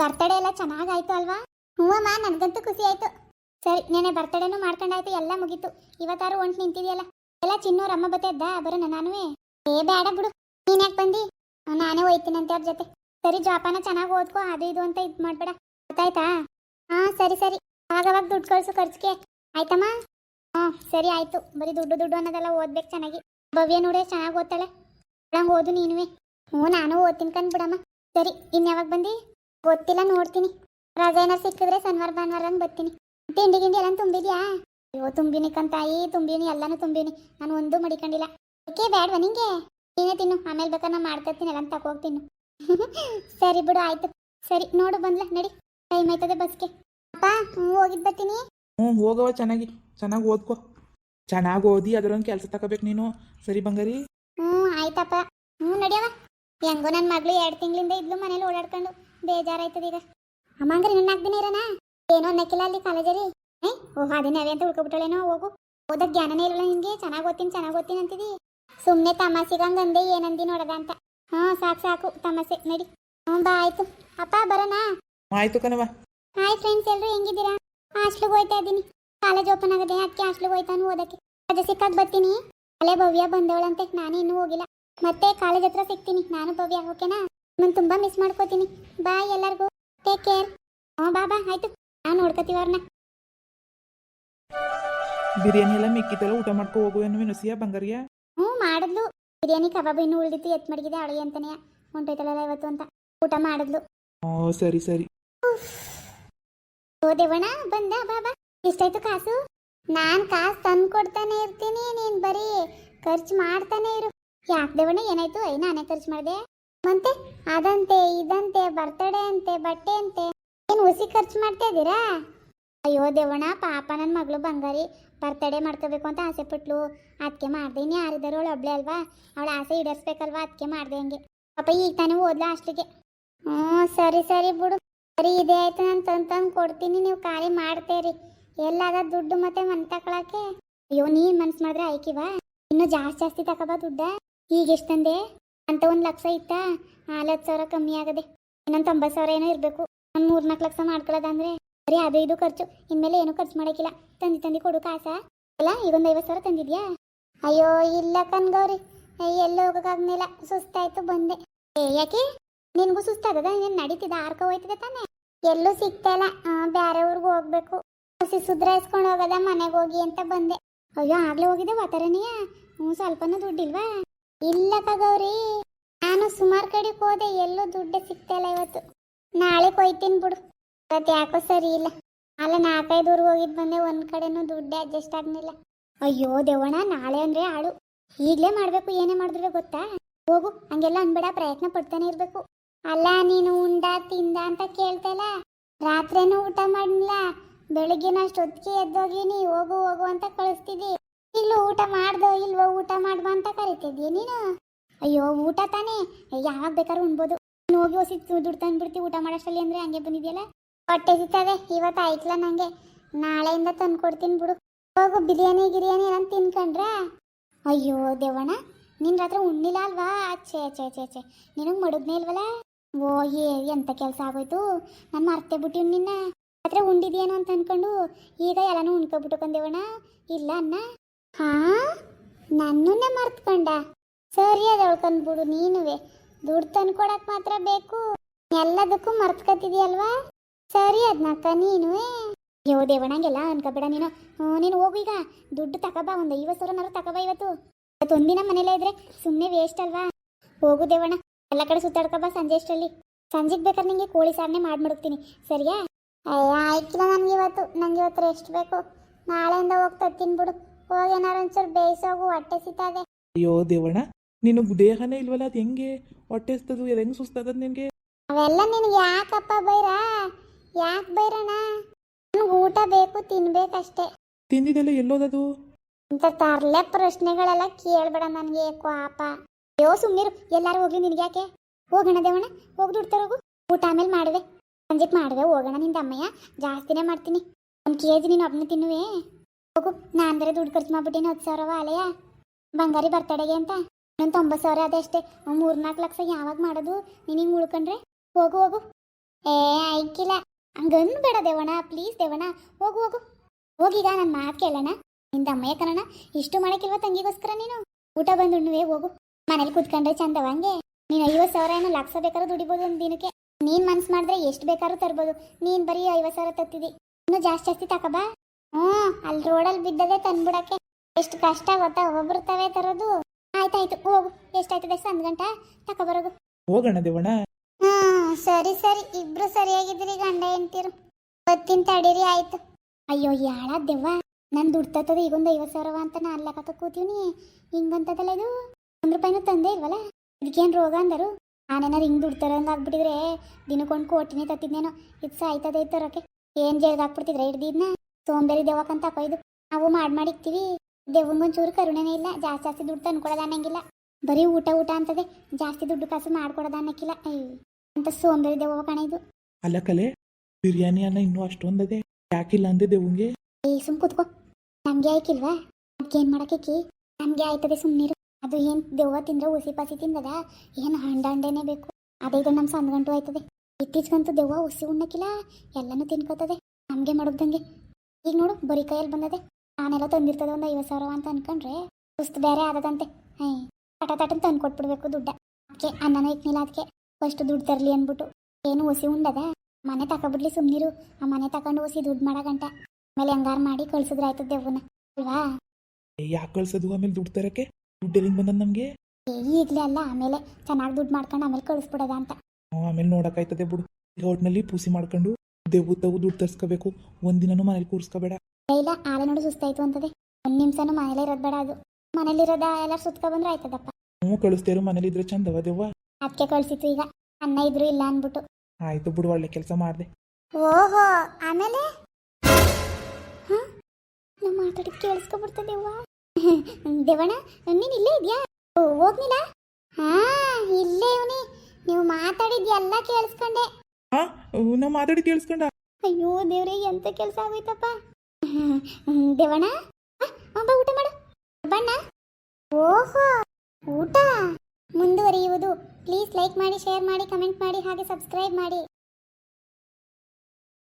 Birthday ಎಲ್ಲ ಚೆನ್ನಾಗಾಯ್ತು ಅಲ್ವಾ? ಹೂವಮ್ಮ, ನನಗಂತೂ ಖುಷಿ ಆಯ್ತು. ಸರಿ ನೆನೆ ಬರ್ತಡೇನು ಮಾಡ್ಕೊಂಡಾಯ್ತು, ಎಲ್ಲ ಮುಗೀತು. ಇವತ್ತಾರು ಹೊಂಟು ನಿಂತಿದೆಯಲ್ಲ? ಎಲ್ಲ ಚಿನ್ನೋರ್ ಅಮ್ಮ ಬತ್ತಿದ್ದ ಬರೋಣ ನಾನುವೇ. ಏ, ಬೇಡ ಬಿಡು. ನೀನ್ ಯಾಕೆ ಬಂದಿ? ನಾನೇ ಹೋಯ್ತೀನಂತೆ ಅವ್ರ ಜೊತೆ. ಸರಿ, ಜಾಪಾನ ಚೆನ್ನಾಗಿ ಓದ್ಕೋ, ಅದು ಇದು ಅಂತ ಇದು ಮಾಡ್ಬೇಡ. ಗೊತ್ತಾಯ್ತಾ? ಹಾ, ಸರಿ ಸರಿ. ಆಗವಾಗ ದುಡ್ಡು ಕಳ್ಸು ಖರ್ಚಿಗೆ. ಆಯ್ತಮ್ಮ? ಹಾ ಸರಿ, ಆಯ್ತು. ಬರೀ ದುಡ್ಡು ದುಡ್ಡು ಅನ್ನೋದೆಲ್ಲ ಓದ್ಬೇಕು ಚೆನ್ನಾಗಿ. ಭವ್ಯ ನೋಡೇ ಚೆನ್ನಾಗಿ ಓದ್ತಾಳೆ. ಹಂಗೆ ಓದು ನೀನುವೆ. ಹ್ಞೂ ನಾನು ಓದ್ತೀನಿ ಕಣ್ ಬಿಡಮ್ಮ. ಸರಿ ಇನ್ಯಾವಾಗ ಬಂದಿ? ಗೊತ್ತಿಲ್ಲ ನೋಡ್ತೀನಿ. ರಜಾ ಏನಾರು ಸಿಕ್ಕಿದ್ರೆ ಶನಿವಾರ ಭಾನುವಾರ ಹಂಗೆ ಬರ್ತೀನಿ ತಿಂಡಿ ಗಿಂಡಿ ಎಲ್ಲ ತುಂಬಿದ್ಯಾ? ಅಯ್ಯೋ ತುಂಬಿನಿ ಕಂತಾಯಿ ತುಂಬಿನಿ ಎಲ್ಲಾನು ತುಂಬಿನಿ. ನಾನು ಒಂದು ಮಡಿಕೊಂಡಿಲ್ಲ. ಓಕೆ ಬೇಡವಾ ನಿಂಗೆ? ನೀನೇ ತಿನ್ನು. ಆಮೇಲೆ ಬೇಕಾದ್ರೆ ನಾನು ಮಾಡ್ಕೊತೀನಿ ಎಲ್ಲ ತಗೋಗ್ತೀನಿ ಸರಿ ಬಿಡು ಆಯ್ತು. ಸರಿ ನೋಡು ಬಂದ್ಲ ನಡಿ. ಟೈಮ್ ಆಯ್ತದೆ ಬಸ್ಗೆ. ಅಪ್ಪ ಹ್ಞೂ ಹೋಗಿದ್ ಬರ್ತೀನಿ. ಹ್ಞೂ ಹೋಗವ ಚೆನ್ನಾಗಿ. ಚೆನ್ನಾಗಿ ಓದ್ಕೋ. ಚೆನ್ನಾಗಿ ಓದಿ ಅದರೊಂದು ಕೆಲಸ ತಗೋಬೇಕು ನೀನು. ಸರಿ ಬಂಗಾರಿ. ಹ್ಞೂ ಆಯ್ತಪ್ಪ. ಹ್ಞೂ ನಡಿಯವ ಹೆಂಗೋ ನನ್ನ ಮಗಳು ಎರಡು ತಿಂಗಳಿಂದ ಇದ್ಲು ಮನೇಲಿ ಓಡಾಡ್ಕೊಂಡು. ಬೇಜಾರಾಯ್ತದ ಈಗ. ಅಮ್ಮ ನಿನ್ನ ದಿನ ಇರೋಣ? ಏನೋ ಅನ್ನಕ್ಕಿಲ್ಲ ಅಲ್ಲಿ ಕಾಲೇಜಲ್ಲಿ. ಏ ಓಹ್ ಅದೇನವೇ ಅಂತ ಉಳ್ಕೊಬಿಟ್ಟಳೇನೋ ಹೋಗು. ಓದೋ ಜ್ಞಾನನೇ ಇರಲ್ಲ ನಿನ್ಗೆ? ಚೆನ್ನಾಗಿ ಓದ್ತೀನಿ ಚೆನ್ನಾಗಿ ಓದ್ತೀನಿ ಅಂತಿದಿ. ಸುಮ್ಮನೆ ತಮಾಸಿಗಂಗೆ ಅಂದೆ ಏನಂದಿ ನೋಡದ ಅಂತ. ಹಾ ಸಾಕು ಸಾಕು ತಮಾಸೆ ನಡಿ. ಹ್ಞೂ ಬಾ ಆಯ್ತು. ಅಪ್ಪ ಬರೋಣ? ಆಯ್ತು ಕಣವ ಹಾಯ್ ಫ್ರೆಂಡ್ಸ್ ಎಲ್ಲರೂ ಹೆಂಗಿದ್ದೀರಾ? ಹಾಸ್ಟ್ಲಿಗೆ ಹೋಯ್ತಾ ಇದ್ದೀನಿ. ಕಾಲೇಜ್ ಓಪನ್ ಆಗದೆ ಅದಕ್ಕೆ ಹಾಸ್ಟ್ಲಿಗೆ ಹೋಯ್ತಾನು ಓದಕ್ಕೆ. ರಜೆ ಸಿಕ್ಕಾಗ ಬರ್ತೀನಿ. ಅಲ್ಲೇ ಭವ್ಯ ಬಂದವಳಂತೆ ನಾನು ಇನ್ನೂ ಹೋಗಿಲ್ಲ. ಮತ್ತೆ ಕಾಲೇಜ್ ಹತ್ರ ಸಿಗ್ತೀನಿ. ನಾನು ಭವ್ಯ ಓಕೆನಾ? ನಾನು ತುಂಬಾ ಮಿಸ್ ಮಾಡ್ಕೋತೀನಿ. ಬಾಯ್ ಎಲ್ಲರಿಗೂ. ಟೇಕ್ ಕೇರ್ ಹ್ಞೂ ಬಾಬಾ ಆಯ್ತು. ನಾನು ನೋಡ್ಕೋತೀವಿ ಅವ್ರನ್ನ ಬಿರಿಯಾನಿ ಎಲ್ಲ ಮಿಕ್ಕಿದ್ದೆಲ್ಲ ಊಟ ಮಾಡ್ಕೊ ಹೋಗುವೇನು ಮಿನುಸಿಯ ಬಂಗಾರಿಯ? ಹ್ಞೂ ಮಾಡಿದ್ಲು. ಬಿರಿಯಾನಿ ಕಬಾಬ್ ಇನ್ನು ಉಳಿದಿತ್ತು ಎತ್ ಮಡಗಿದೆ ಅಳಿಗೆ ಅಂತಾನೆ. ಹೊಂಟೋಯ್ತಲ್ಲ ಇವತ್ತು ಅಂತ. ಊಟ ಮಾಡಿದ್ಲು. ಓ ಸರಿ ಸರಿ. ಓ ದೇವಣ್ಣ ಬಂದ ಬಾಬಾ ಎಷ್ಟಾಯ್ತು ಕಾಸು? ನಾನ್ ಕಾಸು ತಂದು ಕೊಡ್ತಾನೆ ಇರ್ತೀನಿ ನೀನ್ ಬರೀ ಖರ್ಚು ಮಾಡ್ತಾನೆ ಇರು. ಯಾಕೆ ದೇವಣ್ಣ ಏನಾಯ್ತು? ಐ ನಾನೇ ಖರ್ಚು ಮಾಡಿದೆ? ಮತ್ತೆ ಅದಂತೆ, ಇದಂತೆ, ಬರ್ತಡೇ ಅಂತೆ, ಬಟ್ಟೆ ಅಂತೆ. ಏನು ಹುಸಿ ಖರ್ಚು ಮಾಡ್ತಾ ಇದ್ದೀರಾ? ಅಯ್ಯೋ ದೇವಣ್ಣ, ಪಾಪ ನನ್ನ ಮಗಳು ಬಂಗಾರಿ. ಬರ್ತಡೇ ಮಾಡ್ಕೋಬೇಕು ಅಂತ ಆಸೆ ಪಟ್ಲು. ಅದಕ್ಕೆ ಮಾಡ್ದೆ. ಇನ್ನು ಯಾರಿದ್ದಾರೋ ಅವಳು ಒಬ್ಳೆ ಅಲ್ವಾ? ಅವಳ ಆಸೆ ಈಡೇರಿಸ್ಬೇಕಲ್ವಾ? ಅದಕ್ಕೆ ಮಾಡ್ದೆ ಹಂಗೆ. ಪಾಪ ಈಗ ತಾನೇ ಓದ್ಲಾ ಅಷ್ಟಿಗೆ ಹ್ಞೂ, ಸರಿ ಸರಿ ಬಿಡು. ಸರಿ, ಇದೇ ಆಯ್ತು. ನಾನು ತಂದು ಕೊಡ್ತೀನಿ. ನೀವು ಖಾಲಿ ಮಾಡ್ತೇರಿ ಎಲ್ಲಾದ ದುಡ್ಡು ಮತ್ತೆ ಮನ್ ತಕೊಳಕ್ಕೆ. ಅಯ್ಯೋ, ನೀನ್ ಮನ್ಸ್ ಮಾಡಿದ್ರೆ ಆಯ್ಕಿವಾ? ಇನ್ನು ಜಾಸ್ತಿ ಜಾಸ್ತಿ ತಗೋಬಾ ದುಡ್ಡ? ಈಗ ಎಷ್ಟಂದೆ ಅಂತ ಒಂದು ಲಕ್ಷ ಇತ್ತಾ? ನಾಲ್ಕು ಸಾವಿರ ಕಮ್ಮಿ ಆಗದೆ. ಇನ್ನೊಂದು ತೊಂಬತ್ತು ಸಾವಿರ ಏನೋ ಇರಬೇಕು. ಒಂದು ಮೂರ್ನಾಲ್ಕು ಲಕ್ಷ ಮಾಡ್ಕೊಳ್ಳೋದಂದ್ರೆ ಬರೀ ಅದು ಇದು ಖರ್ಚು. ಇನ್ಮೇಲೆ ಏನೂ ಖರ್ಚು ಮಾಡೋಕ್ಕಿಲ್ಲ. ತಂದಿ ತಂದಿ ಕೊಡು ಕಾಸ. ಅಲ್ಲ ಈಗೊಂದು ಐವತ್ತು ಸಾವಿರ ತಂದಿದ್ಯಾ? ಅಯ್ಯೋ, ಇಲ್ಲ ಕನ್ಗೌರಿ ಎಲ್ಲೋ ಹೋಗೋಕ್ಕಾಗ್ನಿಲ್ಲ ಸುಸ್ತಾಯ್ತು, ಬಂದೆ. ಏ, ಯಾಕೆ? ನಿನ್ಗೂ ಸುಸ್ತಾಗದ ನೀನು ನಡೀತಿದ್ದ ಆರ್ಕ ಹೋಯ್ತಿದೆ ತಾನೆ? ಎಲ್ಲೂ ಸಿಗ್ತಾ ಇಲ್ಲ. ಬೇರೆ ಊರಿಗೆ ಹೋಗ್ಬೇಕು. ಹಸಿ ಸುಧಾರಿಸ್ಕೊಂಡು ಹೋಗದ, ಮನೆಗೆ ಹೋಗಿ ಅಂತ ಬಂದೆ. ಅಯ್ಯೋ, ಆಗ್ಲೇ ಹೋಗಿದ್ದೆ ವಾತಾರಣಿಯ. ಹ್ಞೂ ಸ್ವಲ್ಪನೂ ದುಡ್ಡಿಲ್ವಾ? ಇಲ್ಲ ತಗೌರಿ ಸುಮಾರು ಕಡೆಗೆ ಹೋದೆ, ಎಲ್ಲೂ ದುಡ್ಡು ಸಿಗ್ತಾ ಇಲ್ಲ ಇವತ್ತು. ನಾಳೆ ಕೊಯ್ತೀನಿ ಬಿಡು. ಇವತ್ತು ಯಾಕೋ ಸರಿ ಇಲ್ಲ. ಅಲ್ಲ, ನಾಲ್ಕೈದು ಊರಿಗೆ ಹೋಗಿದ್ ಬಂದೆ, ಒಂದ್ ಕಡೆನೂ ದುಡ್ಡೆ ಅಡ್ಜಸ್ಟ್ ಆಗಲಿಲ್ಲ. ಅಯ್ಯೋ ದೇವಣ್ಣ, ನಾಳೆ ಅಂದ್ರೆ ಆಳು ಈಗಲೇ ಮಾಡಬೇಕು, ಏನೇ ಮಾಡಿದ್ರೆ ಗೊತ್ತಾ? ಹೋಗು, ಹಂಗೆಲ್ಲ ಅನ್ಬೇಡ, ಪ್ರಯತ್ನ ಪಡ್ತಾನೆ ಇರಬೇಕು. ಅಲ್ಲ, ನೀನು ಉಂಡ, ತಿಂದ ಅಂತ ಕೇಳ್ತಲ್ಲ ರಾತ್ರಿನೂ ಊಟ ಮಾಡಿಲ್ಲ ಬೆಳಿಗ್ಗೆನ ಅಷ್ಟೊತ್ತಿಗೆ ಎದ್ದೋಗಿನಿ ಹೋಗು ಹೋಗು ಅಂತ ಕಳಿಸ್ತಿದ್ದಿ. ಇಲ್ಲೂ ಊಟ ಮಾಡ್ದೋ, ಇಲ್ವೋ, ಊಟ ಮಾಡ್ಬಾ ಅಂತ ಕರಿತಿದ್ದೀನಿ ನೀನು? ಅಯ್ಯೋ, ಊಟ ತಾನೇ? ಯಾವಾಗ ಬೇಕಾದ್ರೂ ಉಣ್ಬೋದು. ಹೋಗಿ ಹೊಸಿ ದುಡ್ಡು ತಂದ್ಬಿಡ್ತೀವಿ ಊಟ ಮಾಡೋಷ್ಟರಲ್ಲಿ ಅಂದ್ರೆ ಹಂಗೆ ಬಂದಿದೆಯಲ್ಲ? ಹೊಟ್ಟೆ ಸಿಗ್ತದೆ ಇವತ್ತು ಆಯ್ತಲ್ಲ ನಂಗೆ. ನಾಳೆಯಿಂದ ತಂದು ಕೊಡ್ತೀನಿ ಬಿಡು. ಹೋಗು, ಬಿರಿಯಾನಿ, ಗಿರಿಯಾನಿ ಏನಂತ ತಿನ್ಕೊಂಡ್ರ? ಅಯ್ಯೋ, ದೇವಣ್ಣ ನಿನ್ನ ರಾತ್ರ ಉಣ್ಣಿಲ್ಲ ಅಲ್ವಾ? ಛೇ ಛೇ ಛೇ ಛೇ. ನಿನಗೆ ಮಡಗ್ನೇ ಇಲ್ವಲ್ಲ? ಓ, ಏ, ಎಂತ ಕೆಲಸ ಆಗೋಯ್ತು? ನಾನು ಮರ್ತೆ ಬಿಟ್ಟಿವ್ ನಿನ್ನ. ಹತ್ರ ಉಂಡಿದ್ಯೇನೋ ಅಂತ ಅನ್ಕೊಂಡು ಈಗ ಎಲ್ಲನೂ ಉಣ್ಕೊಬಿಟ್ಟುಕೊಂಡೇವಣ್ಣ ಇಲ್ಲ ಅನ್ನ ಹಾ? ನನ್ನನ್ನೇ ಮರ್ತ್ಕೊಂಡ? ಸರಿ ಹೇಳ್ಕೊಂಡ್ಬಿಡು ನೀನುವೆ. ದುಡ್ಡು ತಂದ್ಕೊಡಕ್ ಮಾತ್ರ ಬೇಕು. ಎಲ್ಲದಕ್ಕೂ ಮರ್ತ್ಕೊತಿದ್ಯಲ್ವಾ? ಸರಿ ಅದ್ನಕ್ಕ, ನೀನುವೆ. ಅಯ್ಯೋ ದೇವಣಂಗೆಲ್ಲ ಅನ್ಕೋಬೇಡ ನೀನು. ನೀನು ಹೋಗು ಈಗ. ದುಡ್ಡು ತಗೋಬಾ ಒಂದು ಐವತ್ತು ಸಾವಿರನಾರು ತಗೋಬಾ ಇವತ್ತು ಇವತ್ತು. ಒಂದಿನ ಮನೇಲೇ ಇದ್ರೆ ಸುಮ್ಮನೆ ವೇಸ್ಟ್ ಅಲ್ವಾ? ಹೋಗು ದೇವಣ ಎಲ್ಲ ಕಡೆ ಸುತ್ತಾಡ್ಕೊಬಾ ಸಂಜೆ ಅಷ್ಟರಲ್ಲಿ. ಸಂಜೆಗೆ ಬೇಕಾದ್ರೆ ನಿಂಗೆ ಕೋಳಿ ಸಾರನೆ ಮಾಡ್ಬಿಡ್ತೀನಿ ಸರಿಯಾ? ಅಯ್ಯ ಆಯ್ತಿಲ್ಲ ನನಗೆ ಇವತ್ತು. ನಂಗೆ ಇವತ್ತು ರೆಸ್ಟ್ ಬೇಕು. ನಾಳೆಯಿಂದ ಹೋಗ್ತಾ ತಿನ್ಬಿಡು ಹೋಗಿ ಏನಾರು ಒಂಚೂರು ಬೇಯಿಸೋಗು, ಹೊಟ್ಟೆ ಸಿತಾದೆ ಅಯ್ಯೋ ದೇವಣ್ಣ ನಿನಗೆ ದೇಹನೇ ಇಲ್ವಲ್ಲ? ಅದು ಹೆಂಗೆ? ಹೊಟ್ಟೆ ಹಸ್ತದು ಅದು ಹೆಂಗೆ ಸುಸ್ತದ ನಿನಗೆ? ಅವೆಲ್ಲ ನಿನಗೆ ಯಾಕಪ್ಪ ಬೈರಾ? ಯಾಕೆ ಬೈರಣ್ಣ? ನನಗೆ ಊಟ ಬೇಕು ತಿನ್ಬೇಕಷ್ಟೇ. ತಿಂದಿದ್ದೆಲ್ಲ ಎಲ್ಲೋದದು? ಇಂಥ ತರ್ಲೆ ಪ್ರಶ್ನೆಗಳೆಲ್ಲ ಕೇಳ್ಬೇಡ ನನಗೆ ಪಾಪ ಅಯ್ಯೋ ಸುಮ್ಮನಿರು ಎಲ್ಲಾರು ಹೋಗ್ಲಿ ನಿನಗೆ ಯಾಕೆ? ಹೋಗೋಣ ದೇವಣ್ಣ ಹೋಗಿ ದುಡ್ತಾರ ಹೋಗು ಊಟ ಆಮೇಲೆ ಮಾಡುವೆ. ಸಂಜೆಗೆ ಮಾಡುವೆ ಹೋಗೋಣ ನಿಂದ ಅಮ್ಮಯ್ಯ. ಜಾಸ್ತಿನೇ ಮಾಡ್ತೀನಿ. ಒಂದು ಕೆ ಜಿ ನೀನು ಒಬ್ಬನೇ ತಿನ್ನುವೆ. ಹೋಗು ನಾನು ಬೇರೆ ದುಡ್ಡು ಖರ್ಚು ಮಾಡ್ಬಿಟ್ಟಿನಿ ಹತ್ತು ಸಾವಿರ ಅಲೆಯ ಬಂಗಾರಿ ಬರ್ತಡೆಗೆ ಅಂತ. ಇನ್ನೊಂದು ತೊಂಬತ್ತು ಸಾವಿರ ಅದಷ್ಟೇ ಮೂರ್ನಾಲ್ಕು ಲಕ್ಷ ಯಾವಾಗ ಮಾಡೋದು? ನಿನಗೆ ಉಳ್ಕೊಂಡ್ರೆ? ಹೋಗು ಹೋಗು. ಏ, ಆಯ್ಕಿಲ್ಲ. ಹಂಗನ್ಬೇಡ ದೇವಣ ಪ್ಲೀಸ್ ದೇವಣ ಹೋಗು ಹೋಗು. ಹೋಗೀಗ ನನ್ನ ಮಾತು ಕೇಳೋಣ. ನಿಂದ ಅಮ್ಮಯ್ಯ ಕಣಣ್ಣ ಇಷ್ಟು ಮಾಡಕ್ಕಿಲ್ವ ತಂಗಿಗೋಸ್ಕರ ನೀನು? ಊಟ ಬಂದು ಉಣ್ಣುವೆ, ಹೋಗು. ಮನೇಲಿ ಕುತ್ಕೊಂಡ್ರೆ ಚಂದ ಹಂಗೆ? ನೀನು ಐವತ್ತು ಸಾವಿರ ಏನೋ ಲಕ್ಷ ಬೇಕಾದ್ರೂ ದುಡಿಬೋದು ಒಂದು ದಿನಕ್ಕೆ. ನೀನು ಮನ್ಸ್ ಮಾಡಿದ್ರೆ ಎಷ್ಟು ಬೇಕಾದ್ರೂ ತರ್ಬೋದು. ನೀನು ಬರೀ ಐವತ್ತು ಸಾವಿರ ತತ್ತಿದಿ. ಇನ್ನು ಜಾಸ್ತಿ ಜಾಸ್ತಿ ತಕಬಾ ಹ್ಞೂ ಅಲ್ಲಿ ರೋಡಲ್ಲಿ ಬಿದ್ದದೆ ತಂದ್ಬಿಡಕ್ಕೆ. ಎಷ್ಟು ಕಷ್ಟ ಗೊತ್ತಾ ಒಬ್ಬರು ತವೆ ತರೋದು. ಆಯ್ತಾಯ್ತು ಹೋಗು. ಎಷ್ಟಾಯ್ತದೆ ಸಂದ್ ಗಂಟ? ತಕೊಬರೋದು ಹೋಗೋಣ ದೇವಣ್ಣ. ಹ್ಮ್ ಸರಿ ಸರಿ. ಇಬ್ರು ಸರಿಯಾಗಿದ್ರಿ ಗಂಡ ಹೆಂಡ್ತಿರು. ಬತ್ತಿನ ತಡೀರಿ ಆಯ್ತು. ಅಯ್ಯೋ ಯಾಳ ದೆವ್ವ. ನನ್ ದುಡ್ತದ ಈಗೊಂದು ಐವತ್ತು ಸಾವಿರವ ಅಂತ ನಾ ಅಲ್ಲಕ್ಕ ಕೂತೀನಿ ಹಿಂಗಂತದಲ್ಲ ಇದು? ಒಂದ್ ರೂಪಾಯಿನೂ ತಂದೆ ಇಲ್ವಲ್ಲ? ಇದಕ್ಕೇನ್ ರೋಗ ಅಂದರು? ನಾನೇನಾರು ಹಿಂಗ್ ದುಡ್ತಾರ ಆಗ್ಬಿಟ್ಟಿದ್ರೆ ದಿನಕ್ಕೊಂದು ಕೋಟಿನೇ ತತ್ತಿದ್ನೇನೋ. ಇದು ಸಾಯ್ತದೆ ತರೋಕೆ. ಏನ್ ಜೇಲ್ಗೆ ಹಾಕ್ಬಿಡ್ತಿದ್ರೆ ಹಿಡ್ದಿದ್ನ? ಸೋಂಬೇರಿ ದೆವ್ವಕ್ಕಂತ ಕೊಯ್ದು ನಾವು ಮಾಡಿ ಮಾಡಿಕ್ತೀವಿ. ದೆವ್ವಂಗೊಂಚೂರು ಕರುಣೆನೇ ಇಲ್ಲ ಜಾಸ್ತಿ ಜಾಸ್ತಿ ದುಡ್ಡು ತಂದ್ಕೊಡೋದು ಅನ್ನಂಗಿಲ್ಲ. ಬರೀ ಊಟ ಊಟ ಅಂತದೆ ಜಾಸ್ತಿ ದುಡ್ಡು ಕಾಸು ಮಾಡ್ಕೊಡೋದು ಅನ್ನಕ್ಕಿಲ್ಲ. ಅಯ್ಯೋ ಅಂತ ಸೋಂಬೇರಿ ದೆವ್ವ ಕಣ ಇದು. ಅಲ್ಲ ಕಲೆ ಬಿರಿಯಾನಿ ಅನ್ನ ಇನ್ನೂ ಅಷ್ಟೊಂದದೆ. ಯಾಕಿಲ್ಲ ಅಂದೆ ದೇವಂಗೆ ಏ ಸುಮ್ ಕುತ್ಕೋ. ನಮ್ಗೆ ಆಯ್ಕಿಲ್ವಾ? ಅದ್ಕೇನ್ ಮಾಡಕ್ಕೆ ನಮ್ಗೆ ಆಯ್ತದೆ ಸುಮ್ಮನಿರು ಅದು ಏನ್ ದೆವ್ವ ತಿಂದ್ರೆ ಉಸಿ ಪಾಸಿ ತಿಂದದ? ಏನ್ ಹಂಡ ಹಂಡೇನೆ ಬೇಕು? ಅದೇ ಇದು ನಮ್ ಸಂದ್ ಗಂಟು ಆಯ್ತದೆ. ಇತ್ತೀಚ್ಗಂತೂ ದೆವ್ವ ಉಸಿ ಉಣ್ಣಕ್ಕಿಲ್ಲ ಎಲ್ಲಾನು ತಿನ್ಕೋತದೆ. ನಮ್ಗೆ ಮಾಡೋದಂಗೆ ಈಗ ನೋಡು ಬರೀ ಕೈಯಲ್ಲಿ ಬಂದದೆ. ನಾನೆಲ್ಲ ತಂದಿರ್ತದೆ ಒಂದು ಐವತ್ತು ಸಾವಿರ ಅಂತ ಅನ್ಕೊಂಡ್ರೆ ಸುಸ್ತು ಬೇರೆ ಆದದಂತೆ. ಹೈ ತಟ ತಟನ್ ತಂದು ಕೊಟ್ಬಿಡ್ಬೇಕು ದುಡ್ಡ. ಅದಕ್ಕೆ ಅನ್ನನ ಇಕ್ನಿಲ್ಲ ಅದಕ್ಕೆ ಫಸ್ಟ್ ದುಡ್ಡು ತರಲಿ ಅಂದ್ಬಿಟ್ಟು. ಏನು ಒಸಿ ಉಂಡದ? ಮನೆ ತಕೊಬಿಡ್ಲಿ ಸುಮ್ನಿರು. ಆ ಮನೆ ತಕೊಂಡು ಒಸಿ ದುಡ್ಡು ಮಾಡಗಂಟ. ಆಮೇಲೆ ಹಂಗಾರ ಮಾಡಿ ಕಳ್ಸಿದ್ರೆ ಆಯ್ತದ ದೇವನ ಅಲ್ವಾ? ಯಾಕೆ ಕಳ್ಸೋದು? ಆಮೇಲೆ ದುಡ್ಡು ತರಕ್ಕೆ ದುಡ್ಡು ಎಲ್ಲಿಂದ ಬಂದದ ನಮಗೆ? ಈಗಲೇ ಅಲ್ಲ. ಆಮೇಲೆ ಚೆನ್ನಾಗಿ ದುಡ್ಡು ಮಾಡ್ಕೊಂಡು ಆಮೇಲೆ ಕಳಿಸ್ಬಿಡೋದ ಅಂತ. ಆಮೇಲೆ ನೋಡಕ್ಕಾಯ್ತದೆ ಬಿಡು. ಈಗ ಒಟ್ನಲ್ಲಿ ಪೂಸಿ ಮಾಡ್ಕೊಂಡು ದೇವು ತಗು ದುಡ್ಡು ತರ್ಸ್ಕೋಬೇಕು. ಒಂದಿನೂ ಮನೇಲಿ ಕೂರಿಸ್ಕೋಬೇಡ. ಇಲ್ಲ ಆಲೆ ನೋಡಿ ಸುಸ್ತಾಯ್ತು ಅಂತದೆ. ಒಂದ್ ನಿಮಿಷನೂ ಮನೇಲೇ ಇರೋದು ಬೇಡ ಅದು. ಮನೇಲಿರೋದ ಎಲ್ಲ ಸುತ್ಕೊ ಬಂದ್ರೆ ಆಯ್ತದಪ್ಪ. ಹ್ಞೂ ಕಳಿಸ್ತೇರು ಮನೇಲಿ ಇದ್ರೆ ಚಂದವ ದೆವ್ವ. ಅದಕ್ಕೆ ಕಳ್ಸಿತ್ತು ಈಗ. ಅನ್ನ ಇದ್ರು ಇಲ್ಲ ಅನ್ಬಿಟ್ಟು ಆಯ್ತು ಬಿಡು ಒಳ್ಳೆ ಕೆಲಸ ಮಾಡಿದೆ. ಓಹೋ ಆಮೇಲೆ? ಹ? ನಾ ಮಾತಾಡಿದ್ ಕೇಳಿಸ್ಕೊಬಿಡ್ತದೆ ದೇವ್ವ. ದೇವಣ್ಣ ನೀನ್ ಇಲ್ಲೇ ಇದ್ಯಾ? ಹೋಗ್ನಿಲ್ಲ ಹಾ ಇಲ್ಲೇ ಇವನಿ. ನೀವು ಮಾತಾಡಿದ್ ಎಲ್ಲ ಕೇಳಿಸ್ಕೊಂಡೆ. ಹಾ ನಾ ಮಾತಾಡಿ ಕೇಳಿಸ್ಕೊಂಡ. ಅಯ್ಯೋ ದೇವ್ರೆ ಎಂತ ಕೆಲಸ ಆಗೋಯ್ತಪ್ಪ. ದೇವಣ್ಣ? ಬಾ, ಊಟ ಮಾಡು. ಬಣ್ಣ. ಓಹೋ, ಊಟ. ಮುಂದುವರಿಯುವುದು. ಪ್ಲೀಸ್ ಲೈಕ್ ಮಾಡಿ ಶೇರ್ ಮಾಡಿ ಕಮೆಂಟ್ ಮಾಡಿ, ಹಾಗೆ ಸಬ್ಸ್ಕ್ರೈಬ್ ಮಾಡಿ.